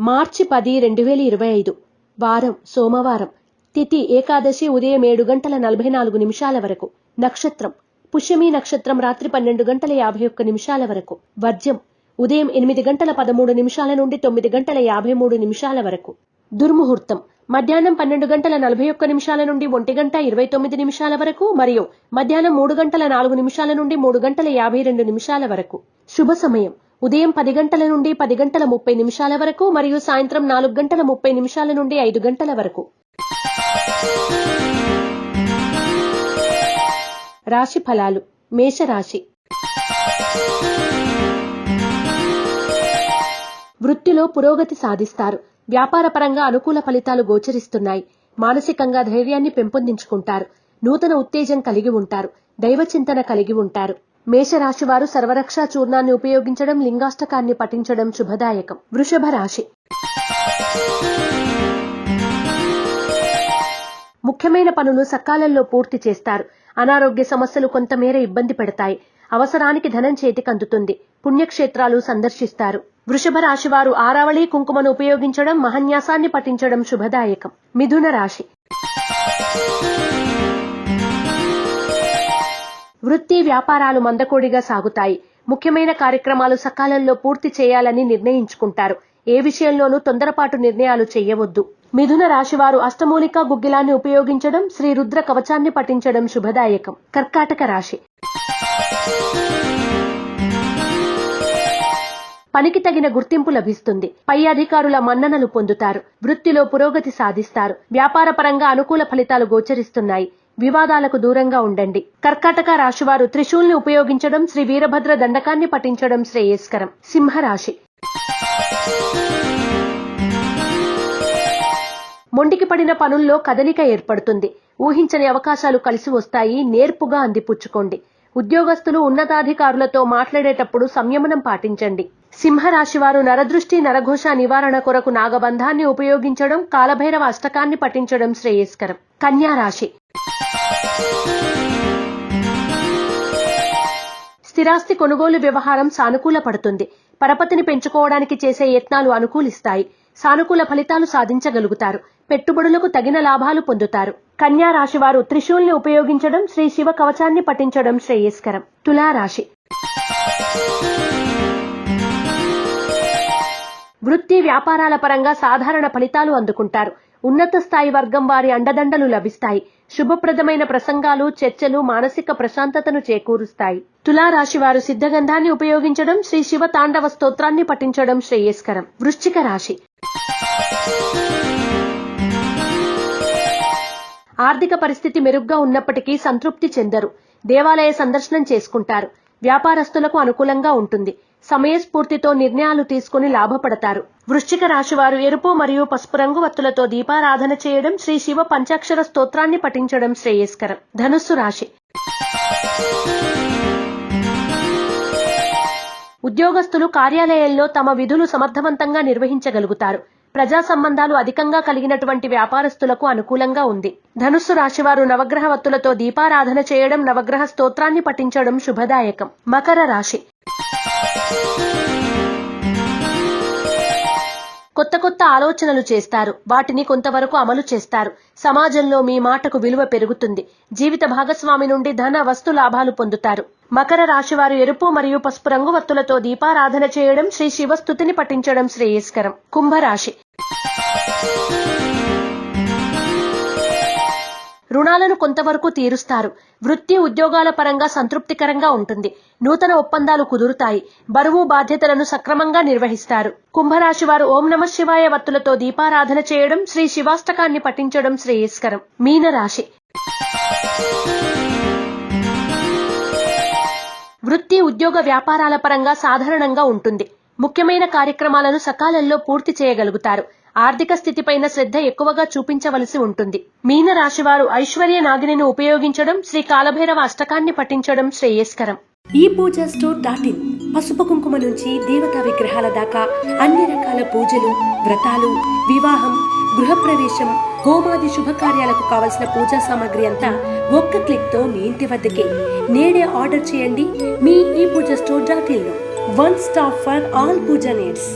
మార్చి పది రెండు వేల ఇరవై ఐదు వారం సోమవారం తిథి ఏకాదశి ఉదయం ఏడు గంటల నలభై నాలుగు నిమిషాల వరకు నక్షత్రం పుష్యమి నక్షత్రం రాత్రి పన్నెండు గంటల యాభై ఒక్క నిమిషాల వరకు వర్జ్యం ఉదయం ఎనిమిది గంటల పదమూడు నిమిషాల నుండి తొమ్మిది గంటల యాభై మూడు నిమిషాల వరకు దుర్ముహూర్తం మధ్యాహ్నం పన్నెండు గంటల నలభై ఒక్క నిమిషాల నుండి ఒంటి గంట ఇరవై తొమ్మిది నిమిషాల వరకు మరియు మధ్యాహ్నం మూడు గంటల నాలుగు నిమిషాల నుండి మూడు గంటల యాభై రెండు నిమిషాల వరకు శుభ సమయం ఉదయం పది గంటల నుండి పది గంటల ముప్పై నిమిషాల వరకు మరియు సాయంత్రం నాలుగు గంటల ముప్పై నిమిషాల నుండి ఐదు గంటల వరకు. రాశి ఫలాలు. మేషరాశి. వృత్తిలో పురోగతి సాధిస్తారు. వ్యాపారపరంగా అనుకూల ఫలితాలు గోచరిస్తున్నాయి. మానసికంగా ధైర్యాన్ని పెంపొందించుకుంటారు. నూతన ఉత్తేజం కలిగి ఉంటారు. దైవ చింతన కలిగి ఉంటారు. మేషరాశి వారు సర్వరక్షా చూర్ణాన్ని ఉపయోగించడం లింగాష్టకాన్ని పఠించడం శుభదాయకం. వృషభ రాశి. ముఖ్యమైన పనులు సకాలంలో పూర్తి చేస్తారు. అనారోగ్య సమస్యలు కొంతమేర ఇబ్బంది పెడతాయి. అవసరానికి ధనం చేతికి అందుతుంది. పుణ్యక్షేత్రాలు సందర్శిస్తారు. వృషభ రాశి వారు ఆరావళి కుంకుమను ఉపయోగించడం మహన్యాసాన్ని పఠించడం శుభదాయకం. మిథున రాశి. వృత్తి వ్యాపారాలు మందకోడిగా సాగుతాయి. ముఖ్యమైన కార్యక్రమాలు సకాలంలో పూర్తి చేయాలని నిర్ణయించుకుంటారు. ఏ విషయంలోనూ తొందరపాటు నిర్ణయాలు చేయవద్దు. మిథున రాశివారు అష్టమూలిక గుగ్గిలాన్ని ఉపయోగించడం శ్రీ రుద్ర కవచాన్ని పఠించడం శుభదాయకం. కర్కాటక రాశి. పనికి తగిన గుర్తింపు లభిస్తుంది. పై అధికారుల మన్ననలు పొందుతారు. వృత్తిలో పురోగతి సాధిస్తారు. వ్యాపారపరంగా అనుకూల ఫలితాలు గోచరిస్తున్నాయి. వివాదాలకు దూరంగా ఉండండి. కర్కాటక రాశివారు త్రిశూల్ని ఉపయోగించడం శ్రీ వీరభద్ర దండకాన్ని పఠించడం శ్రేయస్కరం. సింహరాశి. మొండికి పడిన పనుల్లో కదలిక ఏర్పడుతుంది. ఊహించని అవకాశాలు కలిసి వస్తాయి. నేర్పుగా అందిపుచ్చుకోండి. ఉద్యోగస్తులు ఉన్నతాధికారులతో మాట్లాడేటప్పుడు సంయమనం పాటించండి. సింహరాశివారు నరదృష్టి నరఘోష నివారణ కొరకు నాగబంధాన్ని ఉపయోగించడం కాలభైరవ అష్టకాన్ని పఠించడం శ్రేయస్కరం. కన్యా రాశి స్థిరాస్తి కొనుగోలు వ్యవహారం సానుకూల పడుతుంది. పరపతిని పెంచుకోవడానికి చేసే యత్నాలు అనుకూలిస్తాయి. సానుకూల ఫలితాలు సాధించగలుగుతారు. పెట్టుబడులకు తగిన లాభాలు పొందుతారు. కన్యా రాశి వారు త్రిశూల్ని ఉపయోగించడం శ్రీ శివ కవచాన్ని పఠించడం శ్రేయస్కరం. తులారాశి వృత్తి వ్యాపారాల పరంగా సాధారణ ఫలితాలు అందుకుంటారు. ఉన్నత స్థాయి వర్గం వారి అండదండలు లభిస్తాయి. శుభప్రదమైన ప్రసంగాలు చర్చలు మానసిక ప్రశాంతతను చేకూరుస్తాయి. తులారాశి వారు సిద్ధగంధాన్ని ఉపయోగించడం శ్రీ శివ తాండవ స్తోత్రాన్ని పఠించడం శ్రేయస్కరం. వృశ్చిక రాశి. ఆర్థిక పరిస్థితి మెరుగ్గా ఉన్నప్పటికీ సంతృప్తి చెందరు. దేవాలయ సందర్శనం చేసుకుంటారు. వ్యాపారస్తులకు అనుకూలంగా ఉంటుంది. సమయస్ఫూర్తితో నిర్ణయాలు తీసుకుని లాభపడతారు. వృశ్చిక రాశి వారు ఎరుపు మరియు పసుపు రంగు వత్తులతో దీపారాధన చేయడం శ్రీ శివ పంచాక్షర స్తోత్రాన్ని పఠించడం శ్రేయస్కరం. ధనుస్సు రాశి. ఉద్యోగస్తులు కార్యాలయాల్లో తమ విధులు సమర్థవంతంగా నిర్వహించగలుగుతారు. ప్రజా సంబంధాలు అధికంగా కలిగినటువంటి వ్యాపారస్తులకు అనుకూలంగా ఉంది. ధనుస్సు రాశివారు నవగ్రహ వత్తులతో దీపారాధన చేయడం నవగ్రహ స్తోత్రాన్ని పఠించడం శుభదాయకం. మకర రాశి. కొత్త కొత్త ఆలోచనలు చేస్తారు. వాటిని కొంతవరకు అమలు చేస్తారు. సమాజంలో మీ మాటకు విలువ పెరుగుతుంది. జీవిత భాగస్వామి నుండి ధన వస్తు లాభాలు పొందుతారు. మకర రాశివారు ఎరుపు మరియు పసుపు రంగు వత్తులతో దీపారాధన చేయడం శ్రీ శివస్థుతిని పఠించడం శ్రేయస్కరం. కుంభరాశి రుణాలను కొంతవరకు తీరుస్తారు. వృత్తి ఉద్యోగాల పరంగా సంతృప్తికరంగా ఉంటుంది. నూతన ఒప్పందాలు కుదురుతాయి. బరువు బాధ్యతలను సక్రమంగా నిర్వహిస్తారు. కుంభరాశి వారు ఓం నమ శివాయ వత్తులతో దీపారాధన చేయడం శ్రీ శివాష్టకాన్ని పఠించడం శ్రేయస్కరం. మీనరాశి. వృత్తి ఉద్యోగ వ్యాపారాల పరంగా సాధారణంగా ఉంటుంది. ముఖ్యమైన కార్యక్రమాలను సకాలంలో పూర్తి చేయగలుగుతారు. ఆర్థిక స్థితిపైన శ్రద్ధ ఎక్కువగా చూపించవలసి ఉంటుంది. మీన రాశివారు ఐశ్వర్య నాగిని ఉపయోగించడం శ్రీ కాలభైరవ అష్టకాన్ని పఠించడం శ్రేయస్కరం. ఈ పూజ స్టోర్ డాట్ ఇన్ పసుపు కుంకుమ నుంచి దేవతా విగ్రహాల దాకా అన్ని రకాల పూజలు వ్రతాలు వివాహం గృహప్రవేశం హోమాది శుభకార్యాలకు కావలసిన పూజా సామాగ్రి అంతా ఒక్క క్లిక్తో మీ ఇంటి వద్దకే. నేడే ఆర్డర్ చేయండి మీ ఈ Pooja store dot in one stop for all Pooja needs.